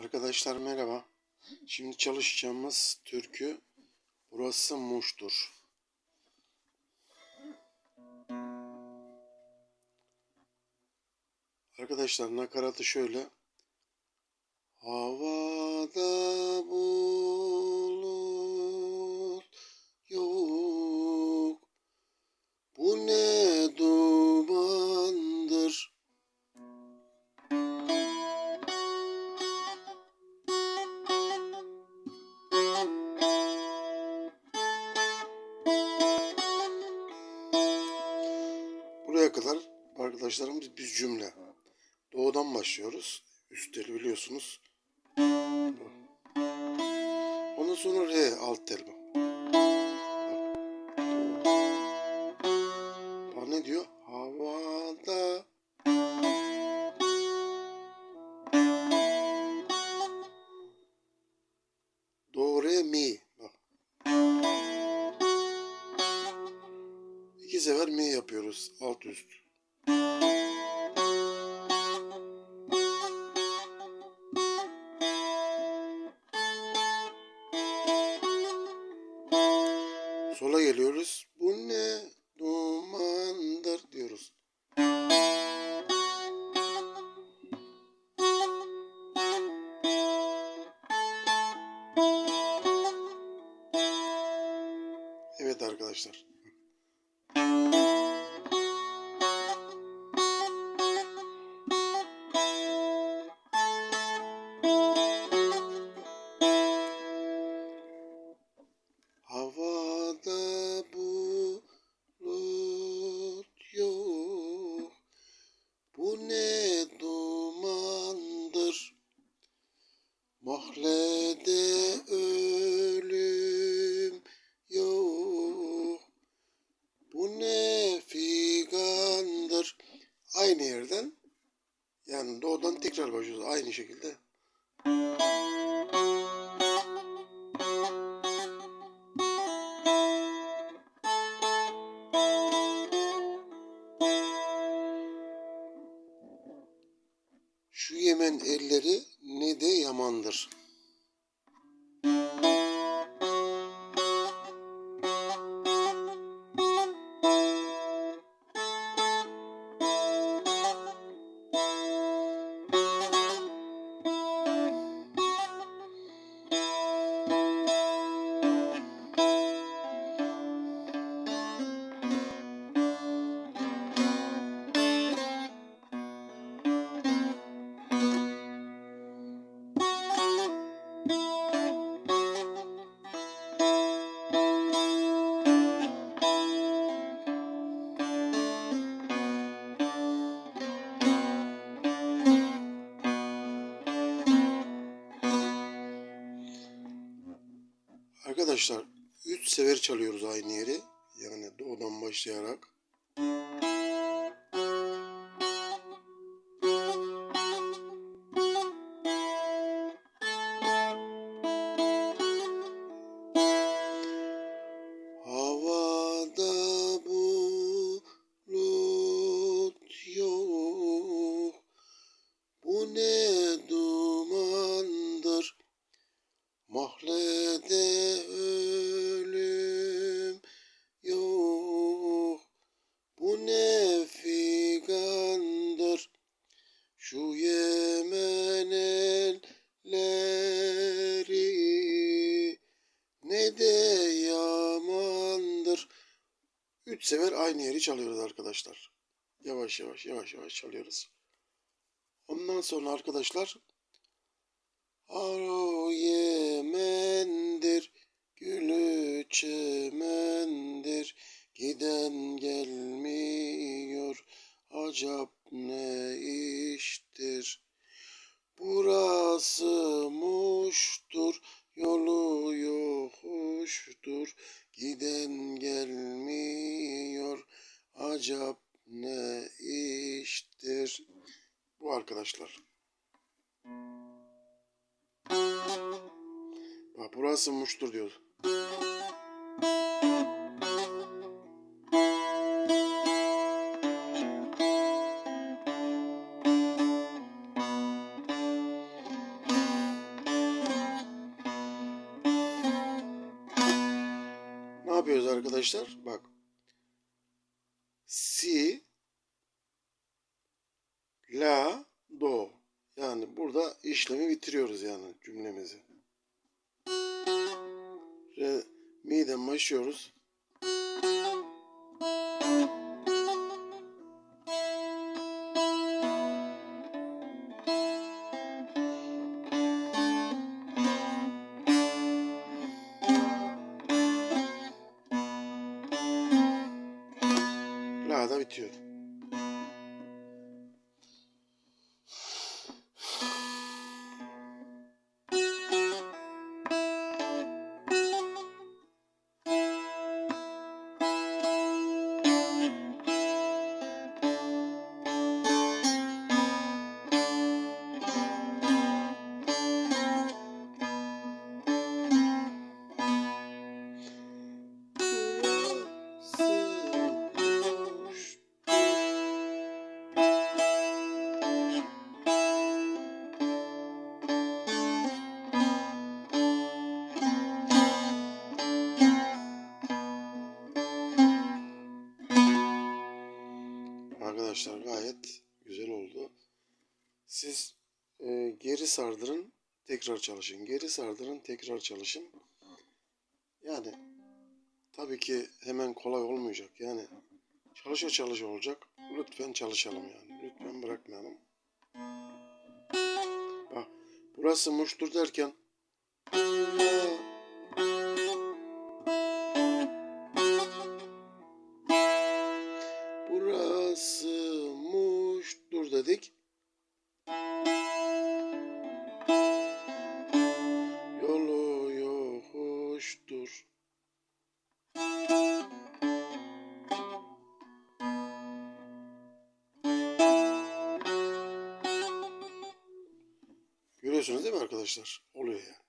Arkadaşlar merhaba. Şimdi çalışacağımız türkü Burası Muş'tur. Arkadaşlar nakaratı şöyle. Havada bulut arkadaşlarımız bir cümle. Doğudan başlıyoruz. Üst biliyorsunuz. Ondan sonra re alt tel bu. Ne diyor? Havada Do re mi. Bak. İki sefer mi yapıyoruz alt üst. Geliyoruz. Bu ne dumandır diyoruz. Evet arkadaşlar. Yamandır. Arkadaşlar 3 sefer çalıyoruz aynı yeri. Yani doğudan başlayarak. 3 sefer aynı yeri çalıyoruz arkadaşlar. Yavaş yavaş yavaş yavaş çalıyoruz. Ondan sonra arkadaşlar Aro yemendir, gülü çemendir, giden gelmiyor, acap ne iştir. Burası muştur, yolu yokuştur, giden gelmiyor acap ne iştir? Bu arkadaşlar. Bak burası muştur diyor. Ne yapıyoruz arkadaşlar? Bak işlemi bitiriyoruz yani cümlemizi. Re, mi'den başlıyoruz. La da bitiyor. Arkadaşlar gayet güzel oldu. Siz e, geri sardırın, tekrar çalışın. Geri sardırın, tekrar çalışın. Yani tabii ki hemen kolay olmayacak. Yani çalışa çalışa olacak. Lütfen çalışalım yani. Lütfen bırakmayalım. Bak burası muştur derken dedik. Yolu yokuştur. Görüyorsunuz değil mi arkadaşlar? Oluyor yani.